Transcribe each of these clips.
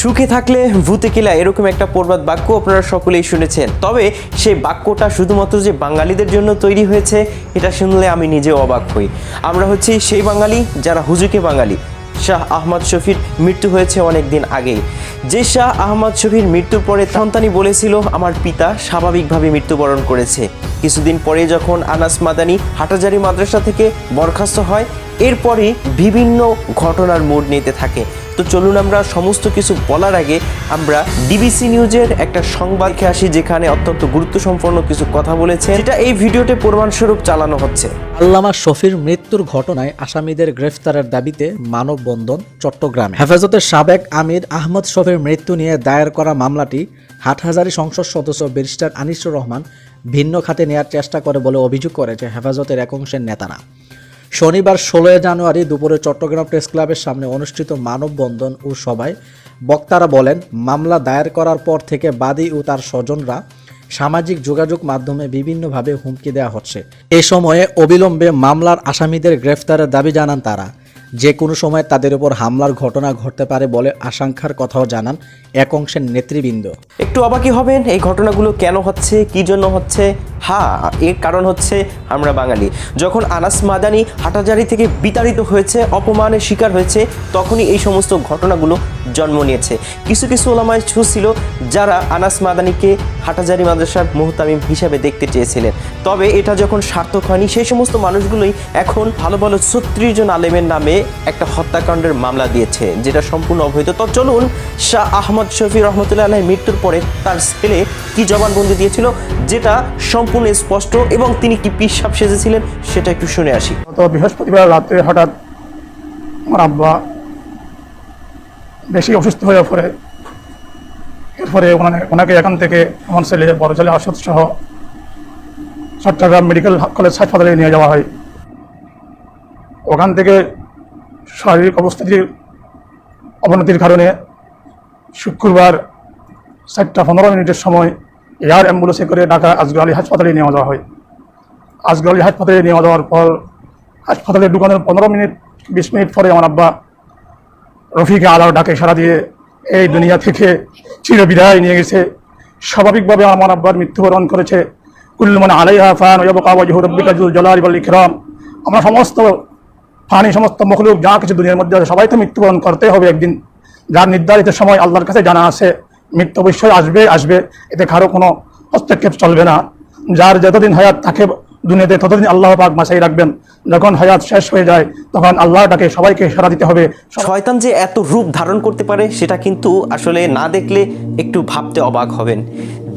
সুখে থাকলে ভূতে কিলা এরকম একটা প্রবাদ বাক্য আপনারা সকলেই শুনেছেন। তবে সেই বাক্যটা শুধুমাত্র যে বাঙালিদের জন্য তৈরি হয়েছে, এটা শুনলে আমি নিজেও অবাক হই। আমরা হচ্ছি সেই বাঙালি যারা হুজুকে বাঙালি। শাহ আহমদ শফির মৃত্যু হয়েছে অনেক দিন আগেই। যে শাহ আহমদ শফির মৃত্যুর পরে সন্তানই বলেছিল, আমার পিতা স্বাভাবিকভাবে মৃত্যুবরণ করেছে। কিছুদিন পরে যখন আনাস মাদানি হাটাজারি মাদ্রাসা থেকে বরখাস্ত হয় এরপরে বিভিন্ন ঘটনার মোড় নিতে থাকে। তো চলুন আমরা সমস্ত কিছু বলার আগে আমরা ডিবিসি নিউজের একটা সংবাদকে আসি, যেখানে অত্যন্ত গুরুত্ব সম্পন্ন কিছু কথা বলেছে যেটা এই ভিডিওতে প্রমাণস্বরূপ চালানো হচ্ছে। আল্লামা শফির মৃত্যুর ঘটনায় আসামিদের গ্রেফতারের দাবিতে মানববন্ধন চট্টগ্রামে। হেফাজতের সাবেক আমির আহমদ শফির মৃত্যু নিয়ে দায়ের করা মামলাটি হাটহাজারী সংসদ সদস্য ব্যারিস্টার আনিসুর রহমান ভিন্ন খাতে নেয়ার চেষ্টা করে বলে অভিযোগ করেছে হেফাজতের এক অংশের নেতারা। শনিবার ষোলোই জানুয়ারি দুপুরে চট্টগ্রাম প্রেস ক্লাবের সামনে অনুষ্ঠিত মানববন্ধন ও সভায় বক্তারা বলেন, মামলা দায়ের করার পর থেকে বাদী ও তার স্বজনরা সামাজিক যোগাযোগ মাধ্যমে বিভিন্নভাবে হুমকি দেওয়া হচ্ছে। এ সময়ে অবিলম্বে মামলার আসামিদের গ্রেফতারের দাবি জানান তারা। যে কোনো সময় তাদের উপর হামলার ঘটনা ঘটতে পারে বলে আশঙ্কার কথাও জানান এক অংশের নেতৃবৃন্দ। একটু অবাকি হবেন, এই ঘটনাগুলো কেন হচ্ছে, কি জন্য হচ্ছে? হ্যাঁ এর কারণ হচ্ছে আমরা বাঙালি। যখন আনাস মাদানি হাটাজারি থেকে বিতাড়িত হয়েছে, অপমানের শিকার হয়েছে, তখনই এই সমস্ত ঘটনাগুলো জন্ম নিয়েছে। কিছু কিছু ওলামায় ছু ছিল যারা আনাস মাদানিকে হাটাজারি মাদ্রাসার মুহতামিম হিসাবে দেখতে চেয়েছিলেন। তবে এটা যখন সার্থক হয়নি, সেই সমস্ত মানুষগুলোই এখন ভালো ভালো ছত্রিশ জন আলেমের নামে একটা হত্যাকাণ্ডের মামলা দিয়েছে, যেটা সম্পূর্ণ অবৈধ। তো চলুন, শাহ আহমদ শফি রহমতুল্লাহ মৃত্যুর পরে তার ছেলে কি জবানবন্দি দিয়েছিল যেটা সম্পূর্ণ স্পষ্ট এবং তিনি কি পিসাব সেজেছিলেন সেটা একটু শুনে আসি। গত বৃহস্পতিবার রাতে হঠাৎ আমার আব্বা বেশি অসুস্থ হয়ে পড়ে। এরপরে ওনাকে ওনাকে এখান থেকে আমার ছেলে, বড় ছেলে আসদ সহ চট্টগ্রাম মেডিকেল কলেজ হাসপাতালে নিয়ে যাওয়া হয়। ওখান থেকে শারীরিক অবস্থিতির অবনতির কারণে শুক্রবার চারটা পনেরো মিনিটের সময় এয়ার অ্যাম্বুলেন্সে করে ঢাকা আজগর আলী হাসপাতালে নিয়ে যাওয়া হয়। আজগর আলী হাসপাতালে নিয়ে যাওয়ার পর হাসপাতালে ঢুকানোর পনেরো মিনিট, বিশ মিনিট পরে আমার আব্বা রফিকে আলাও ডাকে সারা দিয়ে এই দুনিয়া থেকে চিরবিদায় নিয়ে গেছে। স্বাভাবিকভাবে আমার আব্বার মৃত্যুবরণ করেছে। কুল্লুমান আলাইহা ফান ইকরাম। আমরা সমস্ত ফানি, সমস্ত মখলুক, যা কিছু দুনিয়ার মধ্যে সবাই তো মৃত্যুবরণ করতে হবে একদিন। যার নির্ধারিত সময় আল্লাহর কাছে জানা আছে মৃত্যু অবশ্যই আসবে আসবে। এতে কারও কোনো হস্তক্ষেপ চলবে না। যার যতদিন হায়াত থাকে দুনিয়াতে, ততদিন আল্লাহ পাক মাসাই রাখবেন। যখন হায়াত শেষ হয়ে যায়, তখন আল্লাহটাকে সবাইকে সারা দিতে হবে। শয়তান যে এত রূপ ধারণ করতে পারে, সেটা কিন্তু আসলে না দেখলে একটু ভাবতে অবাক হবেন।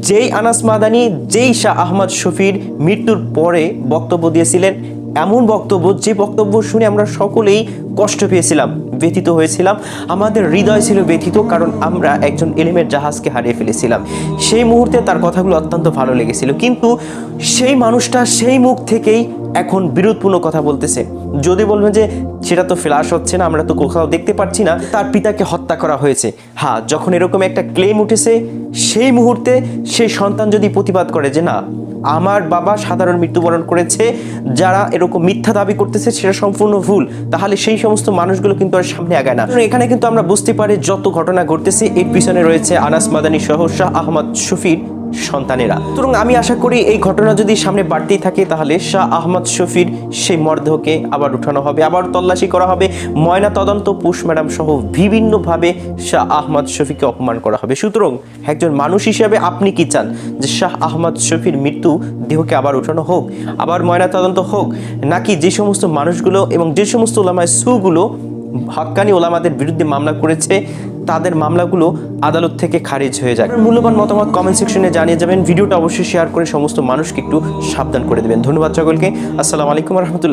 যেই আনাস মাদানি, যেই শাহ আহমদ শফির মৃত্যুর পরে বক্তব্য দিয়েছিলেন এমন বক্তব্য, যে বক্তব্য শুনে আমরা সকলেই কষ্ট পেয়েছিলাম, ব্যথিত হয়েছিলাম। আমাদের হৃদয় ছিল ব্যথিত, কারণ আমরা একজন এলিমের জাহাজকে হারিয়ে ফেলেছিলাম। সেই মুহূর্তে তার কথাগুলো অত্যন্ত ভালো লেগেছিল। কিন্তু সেই মানুষটা সেই মুখ থেকেই এখন বিরোধপূর্ণ কথা বলতেছে। যদি বলবেন যে, সেটা তো ফ্ল্যাশ হচ্ছে না, আমরা তো কোথাও দেখতে পাচ্ছি না। তার পিতাকে হত্যা করা হয়েছে। হ্যাঁ যখন এরকম একটা ক্লেম উঠেছে, সেই মুহূর্তে সেই সন্তান যদি প্রতিবাদ করে যে, না আমার বাবা সাধারণ মৃত্যুবরণ করেছে, যারা এরকম মিথ্যা দাবি করতেছে সেটা সম্পূর্ণ ভুল। তাহলে সেই সমস্ত মানুষগুলো কিন্তু আর সামনে আগায় না। এখানে কিন্তু আমরা বুঝতে পারি যত ঘটনা ঘটতেছে, এর পিছনে রয়েছে আনাস মাদানি সহ শাহ আহমদ শফির। সন্তানেরা। সুতরাং আমি আশা করি এই ঘটনা যদি সামনে বাড়তেই থাকে, তাহলে শাহ আহমদ শফির সেই মর্ধকে আবার উঠানো হবে, আবার তল্লাশি করা হবে, ময়না তদন্ত, পুষ ম্যাডাম সহ বিভিন্নভাবে শাহ আহমদ শফিকে অপমান করা হবে। সুতরাং একজন মানুষ হিসেবে আপনি কি চান যে শাহ আহমদ শফির মৃত্যু দেহকে আবার উঠানো হোক, আবার ময়না তদন্ত হোক, নাকি যে সমস্ত মানুষগুলো এবং যে সমস্ত ওলামায় সুগুলো হক্কানি ওলামাদের বিরুদ্ধে মামলা করেছে, তাদের মামলাগুলো আদালত থেকে খারিজ হয়ে যায় মূল্যবান মতামত কমেন্ট সেকশনে জানিয়ে যাবেন। ভিডিওটা অবশ্যই শেয়ার করে সমস্ত মানুষকে একটু সাবধান করে দেবেন। ধন্যবাদ সকলকে। আসসালামু আলাইকুম রহমতুল্লাহ।